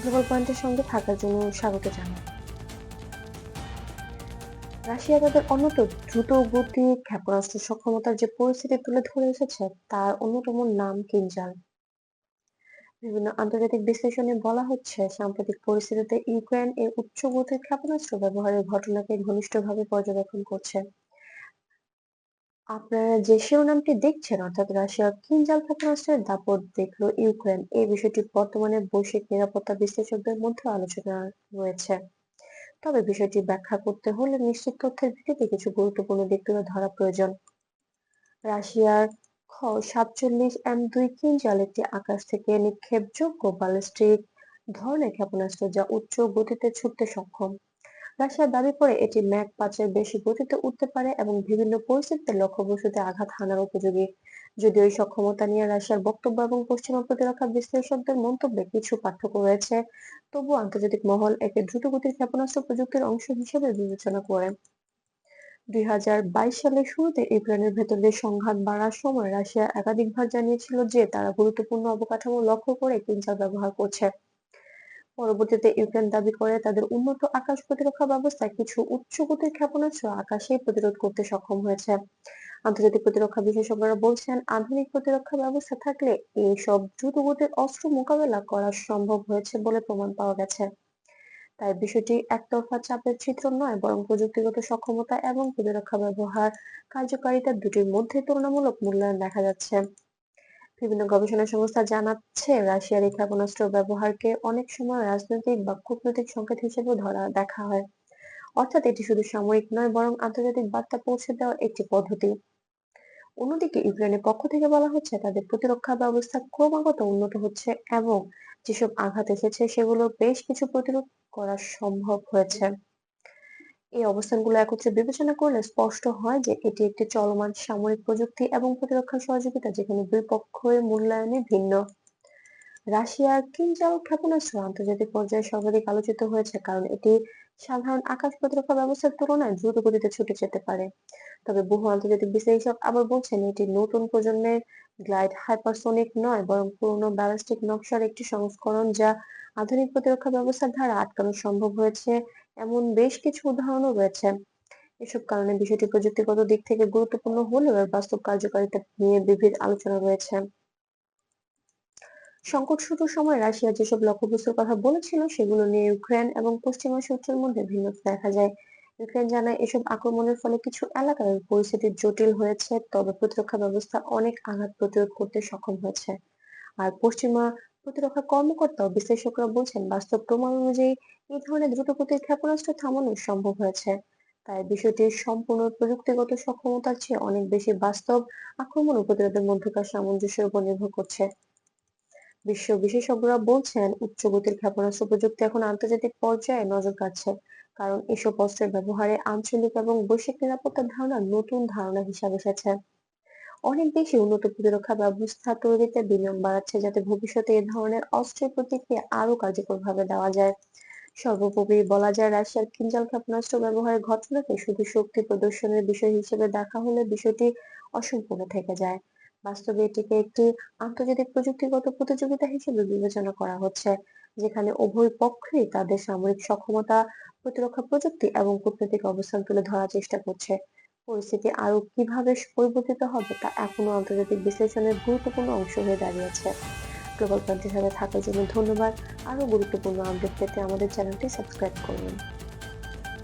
Global পয়েন্টের সঙ্গে থাকার জন্য স্বাগত জানাই। রাশিয়া তাদের অন্যতম দ্রুত গতি, ক্ষেপণাস্ত্র সক্ষমতার যে পরিস্থিতি তুলে ধরে এসেছে, তার অন্যতম নাম কিনজাল বিভিন্ন আন্তর্জাতিক বিশ্লেষণে বলা হচ্ছে, সাম্প্রতিক পরিস্থিতিতে ইউক্রেন এর উচ্চ গতির ক্ষেপণাস্ত্র ব্যবহারের ঘটনাকে ঘনিষ্ঠভাবে পর্যবেক্ষণ করছে। আপনারা যে শিরোনামটি দেখছেন, অর্থাৎ রাশিয়ার কিনজাল ক্ষেপণাস্ত্রের দাপট দেখল ইউক্রেন। এই বিষয়টি বর্তমানে বৈশ্বিক নিরাপত্তা বিশ্লেষকদের মধ্যে আলোচনা রয়েছে। তবে বিষয়টি ব্যাখ্যা করতে হলে নিশ্চিত তথ্যের ভিত্তিতে কিছু গুরুত্বপূর্ণ দিক তুলে ধরা প্রয়োজন। রাশিয়ার খ, সাতচল্লিশ এম দুই কিনজাল একটি আকাশ থেকে নিক্ষেপযোগ্য ব্যালিস্টিক ধরনের ক্ষেপণাস্ত্র যা উচ্চ গতিতে ছুটতে সক্ষম। রাশিয়া দাবি করে এটি ম্যাক পাঁচের বেশি গতিতে উঠতে পারে এবং বিভিন্ন পরিস্থিতিতে লক্ষ্যবস্তুতে আঘাত হানার উপযোগী। যদিও এই সক্ষমতা নিয়ে রাশিয়ার বক্তব্য এবং পশ্চিমা প্রতিরক্ষা বিশ্লেষকদের মন্তব্যে কিছু পার্থক্য রয়েছে তবু আন্তর্জাতিক মহল একে দ্রুতগতির ক্ষেপণাস্ত্র প্রযুক্তির অংশ হিসেবে বিবেচনা করে। দুই হাজার বাইশ সালের শুরুতে ইউক্রেনের ভেতর সংঘাত বাড়ার সময় রাশিয়া একাধিকবার জানিয়েছিল যে তারা গুরুত্বপূর্ণ অবকাঠামো লক্ষ্য করে কিনজাল ব্যবহার করছে। পরবর্তীতে ইউক্রেন দাবি করে তাদের উন্নত আকাশ প্রতিরক্ষা ব্যবস্থা কিছু উচ্চ গতির ক্ষেপণাস্ত্র আকাশেই প্রতিরোধ করতে সক্ষম হয়েছে। আন্তর্জাতিক প্রতিরক্ষা বিশেষজ্ঞরা বলছেন, আধুনিক প্রতিরক্ষা ব্যবস্থা থাকলে এই এইসব দ্রুতগতির অস্ত্র মোকাবেলা করা সম্ভব হয়েছে বলে প্রমাণ পাওয়া গেছে। তাই বিষয়টি একতরফা চাপের চিত্র নয়, বরং প্রযুক্তিগত সক্ষমতা এবং প্রতিরক্ষা ব্যবহার কার্যকারিতা দুটির মধ্যে তুলনামূলক মূল্যায়ন দেখা যাচ্ছে। বিভিন্ন গবেষণা সংস্থা জানাচ্ছে, রাশিয়ার এই ক্ষেপণাস্ত্র ব্যবহারকে অনেক সময় রাজনৈতিক বা কূটনৈতিক সংকেত হিসেবে ধরা, দেখা হয়। অর্থাৎ এটি শুধু সামরিক নয়, বরং আন্তর্জাতিক বার্তা পৌঁছে দেওয়ার একটি পদ্ধতি। অন্যদিকে ইউক্রেনের পক্ষ থেকে বলা হচ্ছে, তাদের প্রতিরক্ষা ব্যবস্থা ক্রমাগত উন্নত হচ্ছে এবং যেসব আঘাত এসেছে, সেগুলো বেশ কিছু প্রতিরোধ করা সম্ভব হয়েছে। এই অবস্থানগুলো একত্রে বিবেচনা করলে স্পষ্ট হয় যে এটি একটি চলমান সামরিক প্রযুক্তি এবং প্রতিরক্ষা সহযোগিতা যেখানে দুই পক্ষের মূল্যায়নে ভিন্ন। রাশিয়ার কিনজাল ক্ষেপণাস্ত্র আন্তর্জাতিক পর্যায়ে সর্বাধিক আলোচিত হয়েছে কারণ এটি সাধারণ আকাশ প্রতিরক্ষা ব্যবস্থার তুলনায় দ্রুত গতিতে ছুটে যেতে পারে। তবে বহু আন্তর্জাতিক বিশ্লেষক আবার বলছেন, এটি নতুন প্রজন্মের গ্লাইড হাইপারসোনিক নয়, বরং পুরনো ব্যালিস্টিক নকশার একটি সংস্করণ যা আধুনিক প্রতিরক্ষা ব্যবস্থার দ্বারা আটকানো সম্ভব হয়েছে। এমন বেশ কিছু উদাহরণও রয়েছে। এসব কারণে বিষয়টি প্রযুক্তিগত দিক থেকে গুরুত্বপূর্ণ হলেও এর বাস্তব কার্যকারিতা নিয়ে বিবিধ আলোচনা রয়েছে। সংকট শুরুর সময় রাশিয়া যেসব লক্ষ্যবস্তুর কথা বলেছিল সেগুলো নিয়ে ইউক্রেন এবং পশ্চিমা সূত্রের মধ্যে ভিন্নতা দেখা যায়। ইউক্রেন জানায় এসব আক্রমণের ফলে কিছু এলাকায় পরিস্থিতি জটিল হয়েছে, তবে প্রতিরক্ষা ব্যবস্থা অনেক আঘাত প্রতিরোধ করতে সক্ষম হয়েছে। আর পশ্চিমা প্রতিরক্ষা কর্মকর্তা ও বিশ্লেষকরা বলছেন, বাস্তব প্রমাণ অনুযায়ী এই ধরনের দ্রুতগতির ক্ষেপণাস্ত্র থামানো সম্ভব হয়েছে। তাই বিষয়টি সম্পূর্ণ প্রযুক্তিগত সক্ষমতার চেয়ে অনেক বেশি বাস্তব আক্রমণ ও প্রতিরোধের মধ্যকার সামঞ্জস্যের উপর নির্ভর করছে। বিশ্ব বিশেষজ্ঞরা বলছেন, উচ্চ গতির ক্ষেপণাস্ত্র প্রযুক্তি এখন আন্তর্জাতিক পর্যায়ে নজর কাড়ছে, কারণ এসব অস্ত্রের ব্যবহারে আঞ্চলিক এবং বৈশ্বিক নিরাপত্তার ধারণা নতুন ধারণা হিসাবে এসেছে। অনেক বেশি উন্নত প্রতিরক্ষা ব্যবস্থা তৈরিতে বিনিয়োগ বাড়াচ্ছে যাতে ভবিষ্যতে এ ধরনের অস্ত্রের প্রতিক্রিয়া আরও কার্যকরভাবে দেওয়া যায়। সর্বোপরি বলা যায়, রাশিয়ার কিনজাল ক্ষেপণাস্ত্র ব্যবহারের ঘটনাকে শুধু শক্তি প্রদর্শনের বিষয় হিসেবে দেখা হলে বিষয়টি অসম্পূর্ণ থেকে যায়। বাস্তবে এটিকে একটি আন্তর্জাতিক প্রযুক্তিগত প্রতিযোগিতা হিসেবে বিবেচনা করা হচ্ছে, যেখানে উভয় পক্ষই তাদের সামরিক সক্ষমতা, প্রতিরক্ষা প্রযুক্তি এবং কূটনৈতিক অবস্থান তুলে ধরার চেষ্টা করছে। পরিস্থিতি আরও কীভাবে পরিবর্তিত হবে তা এখনও আন্তর্জাতিক বিশ্লেষণের গুরুত্বপূর্ণ অংশ হয়ে দাঁড়িয়েছে। গ্লোবাল পয়েন্টের সাথে থাকার জন্য ধন্যবাদ। আরও গুরুত্বপূর্ণ আপডেট পেতে আমাদের চ্যানেলটি সাবস্ক্রাইব করুন।